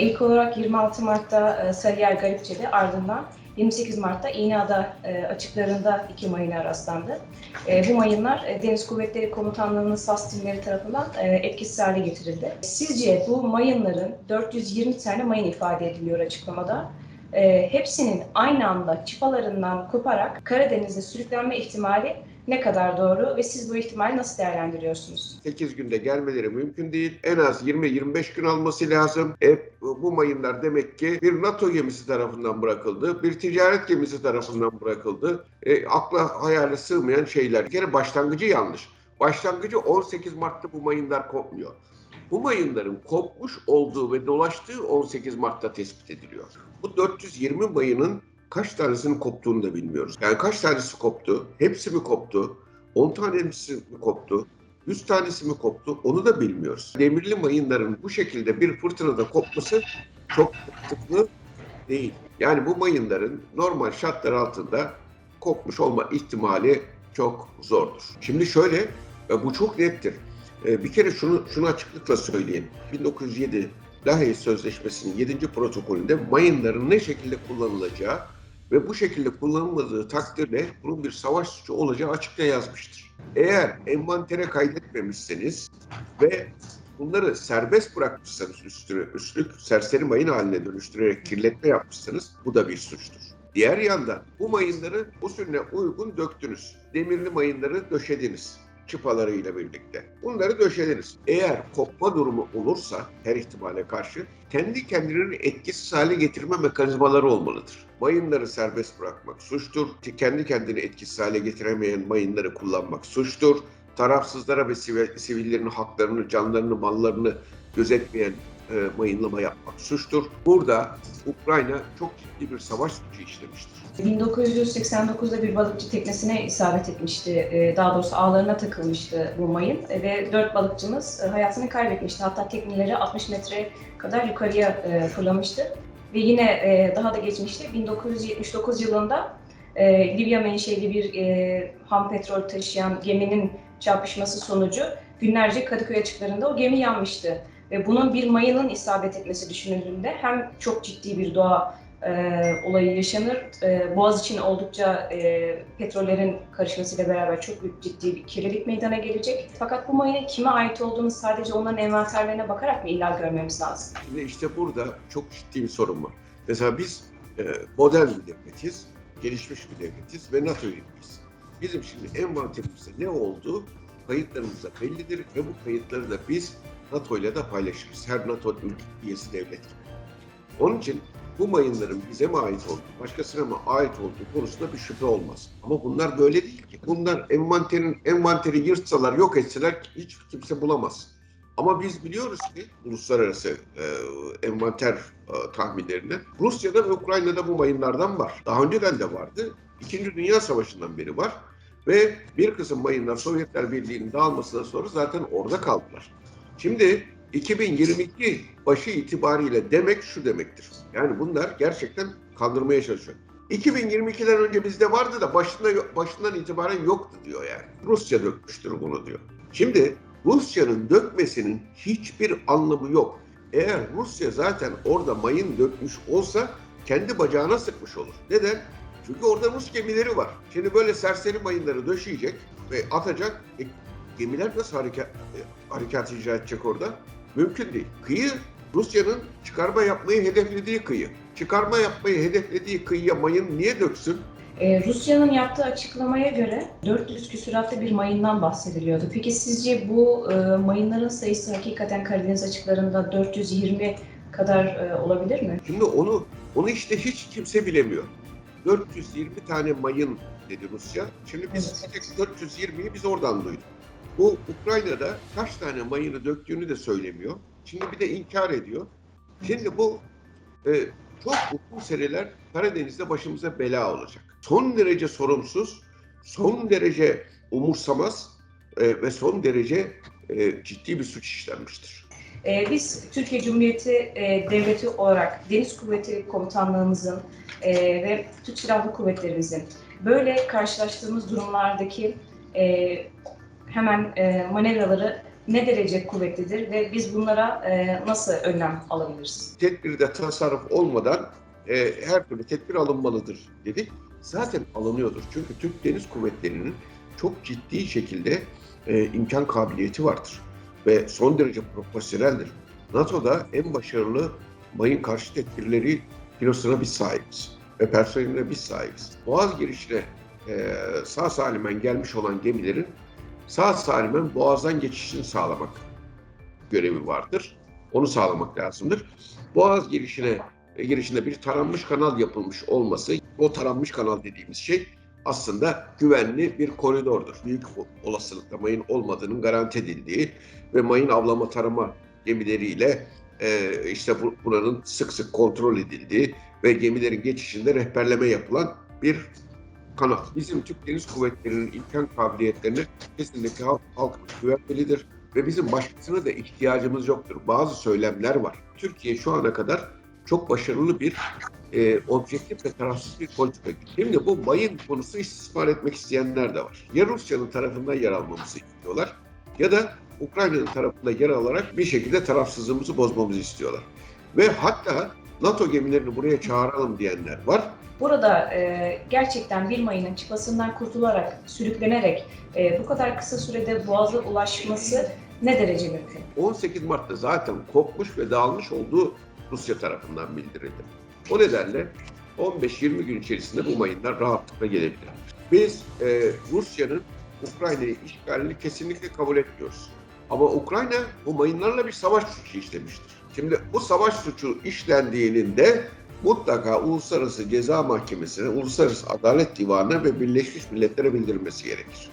ilk olarak 26 Mart'ta e, Sarıyer Garipçe'de ardından 28 Mart'ta İğneada e, açıklarında iki mayına rastlandı. E, bu mayınlar Deniz Kuvvetleri Komutanlığı'nın SAS timleri tarafından etkisiz hale getirildi. Sizce bu mayınların 420 tane mayın ifade ediliyor açıklamada. Hepsinin aynı anda çıpalarından koparak Karadeniz'e sürüklenme ihtimali ne kadar doğru ve siz bu ihtimali nasıl değerlendiriyorsunuz? 8 günde gelmeleri mümkün değil. En az 20-25 gün alması lazım. E, bu mayınlar demek ki bir NATO gemisi tarafından bırakıldı. Bir ticaret gemisi tarafından bırakıldı. E, akla hayale sığmayan şeyler. Bir kere başlangıcı yanlış. Başlangıcı 18 Mart'ta bu mayınlar kopmuyor. Bu mayınların kopmuş olduğu ve dolaştığı 18 Mart'ta tespit ediliyor. Bu 420 mayının kaç tanesinin koptuğunu da bilmiyoruz. Yani kaç tanesi koptu? Hepsi mi koptu? 10 tanesi mi koptu? 100 tanesi mi koptu? Onu da bilmiyoruz. Demirli mayınların bu şekilde bir fırtınada kopması çok mantıklı değil. Yani bu mayınların normal şartlar altında kopmuş olma ihtimali çok zordur. Şimdi şöyle, bu çok nettir. E, Bir kere şunu şunu açıklıkla söyleyeyim. 1907 Lahey Sözleşmesi'nin 7. protokolünde mayınların ne şekilde kullanılacağı ve bu şekilde kullanılmadığı takdirde bunun bir savaş suçu olacağı açıkça yazmıştır. Eğer envantere kaydetmemişseniz ve bunları serbest bırakmışsanız üstüne üstlük serseri mayın haline dönüştürerek kirletme yapmışsanız bu da bir suçtur. Diğer yanda bu mayınları usulüne uygun döktünüz. Demirli mayınları döşediniz çıpalarıyla birlikte. Bunları döşediniz. Eğer kopma durumu olursa her ihtimale karşı kendi kendini etkisiz hale getirme mekanizmaları olmalıdır. Mayınları serbest bırakmak suçtur. Kendi kendini etkisiz hale getiremeyen mayınları kullanmak suçtur. Tarafsızlara ve sivil- sivillerin haklarını, canlarını, mallarını gözetmeyen e, mayınlama yapmak suçtur. Burada Ukrayna çok ciddi bir savaş suçu işlemiştir. 1989'da bir balıkçı teknesine isabet etmişti. Ee, Daha doğrusu ağlarına takılmıştı bu mayın Ee, ve dört balıkçımız e, hayatını kaybetmişti. Hatta tekneleri 60 metre kadar yukarıya e, fırlamıştı. Ve yine e, daha da geçmişti. 1979 yılında e, Libya menşeli bir e, ham petrol taşıyan geminin çarpışması sonucu günlerce Kadıköy açıklarında o gemi yanmıştı. Ve bunun bir mayının isabet etmesi düşünüldüğünde hem çok ciddi bir doğa e, olayı yaşanır. E, Boğaz için oldukça e, petrollerin karışmasıyla beraber çok büyük ciddi bir kirlilik meydana gelecek. Fakat bu mayının kime ait olduğunu sadece onların envanterlerine bakarak mı illa görmemiz lazım? Şimdi işte burada çok ciddi bir sorun var. Mesela biz e, modern bir devletiz, gelişmiş bir devletiz ve NATO. Bizim şimdi envanterimizde ne olduğu kayıtlarımızda bellidir ve bu kayıtları da biz NATO ile de paylaşırız. Her NATO üyesi devlet gibi. Onun için bu mayınların bize mi ait olduğu, başkasına mı ait olduğu konusunda bir şüphe olmaz. Ama bunlar böyle değil ki. Bunlar envanterin envanteri yırtsalar, yok etseler hiç kimse bulamaz. Ama biz biliyoruz ki uluslararası e, envanter e, tahminlerinde Rusya'da ve Ukrayna'da bu mayınlardan var. Daha önceden de vardı. İkinci Dünya Savaşı'ndan beri var. Ve bir kısım mayınlar Sovyetler Birliği'nin dağılmasından sonra zaten orada kaldılar. Şimdi 2022 başı itibariyle demek şu demektir. Yani bunlar gerçekten kandırmaya çalışıyor. 2022'den önce bizde vardı da başında, başından itibaren yoktu diyor yani. Rusya dökmüştür bunu diyor. Şimdi Rusya'nın dökmesinin hiçbir anlamı yok. Eğer Rusya zaten orada mayın dökmüş olsa kendi bacağına sıkmış olur. Neden? Çünkü orada Rus gemileri var. Şimdi böyle serseri mayınları döşeyecek ve atacak. E, gemiler nasıl harekat, harekat icra edecek orada? Mümkün değil. Kıyı Rusya'nın çıkarma yapmayı hedeflediği kıyı. Çıkarma yapmayı hedeflediği kıyıya mayın niye döksün? Ee, Rusya'nın yaptığı açıklamaya göre 400 küsuratlı bir mayından bahsediliyordu. Peki sizce bu e, mayınların sayısı hakikaten Karadeniz açıklarında 420 kadar e, olabilir mi? Şimdi onu onu işte hiç kimse bilemiyor. 420 tane mayın dedi Rusya. Şimdi biz Evet. bir tek 420'yi biz oradan duyduk. Bu Ukrayna'da kaç tane mayını döktüğünü de söylemiyor. Şimdi bir de inkar ediyor. Şimdi bu e, çok uzun seneler Karadeniz'de başımıza bela olacak. Son derece sorumsuz, son derece umursamaz e, ve son derece e, ciddi bir suç işlenmiştir. Ee, biz Türkiye Cumhuriyeti e, Devleti olarak Deniz Kuvveti Komutanlığımızın e, ve Türk Silahlı Kuvvetlerimizin böyle karşılaştığımız durumlardaki e, hemen e, manevraları ne derece kuvvetlidir ve biz bunlara e, nasıl önlem alabiliriz? Tedbirde tasarruf olmadan e, her türlü tedbir alınmalıdır dedik. Zaten alınıyordur. Çünkü Türk Deniz Kuvvetleri'nin çok ciddi şekilde e, imkan kabiliyeti vardır. Ve son derece profesyoneldir. NATO'da en başarılı mayın karşı tedbirleri pilotuna biz sahibiz. Ve personeline biz sahibiz. Boğaz girişine e, sağ salimen gelmiş olan gemilerin sağ salimen boğazdan geçişini sağlamak görevi vardır. Onu sağlamak lazımdır. Boğaz girişine e, girişinde bir taranmış kanal yapılmış olması, o taranmış kanal dediğimiz şey aslında güvenli bir koridordur. Büyük olasılıkla mayın olmadığının garanti edildiği ve mayın avlama tarama gemileriyle e, işte bu, buranın sık sık kontrol edildiği ve gemilerin geçişinde rehberleme yapılan bir kanal. Bizim Türk Deniz Kuvvetleri'nin imkan kabiliyetlerine kesinlikle halk, halkımız güvenmelidir ve bizim başkasına da ihtiyacımız yoktur. Bazı söylemler var. Türkiye şu ana kadar çok başarılı bir e, objektif ve tarafsız bir politika. Şimdi bu mayın konusu istismar etmek isteyenler de var. Ya Rusya'nın tarafından yer almamızı istiyorlar ya da Ukrayna'nın tarafında yer alarak bir şekilde tarafsızlığımızı bozmamızı istiyorlar. Ve hatta NATO gemilerini buraya çağıralım diyenler var. Burada e, gerçekten bir mayının çıkmasından kurtularak, sürüklenerek e, bu kadar kısa sürede boğaza ulaşması ne derece mümkün? 18 Mart'ta zaten kopmuş ve dağılmış olduğu Rusya tarafından bildirildi. O nedenle 15-20 gün içerisinde bu mayınlar rahatlıkla gelebilir. Biz e, Rusya'nın Ukrayna'yı işgalini kesinlikle kabul etmiyoruz. Ama Ukrayna bu mayınlarla bir savaş suçu işlemiştir. Şimdi bu savaş suçu işlendiğinin de mutlaka Uluslararası Ceza Mahkemesi'ne, Uluslararası Adalet Divanı'na ve Birleşmiş Milletler'e bildirilmesi gerekir.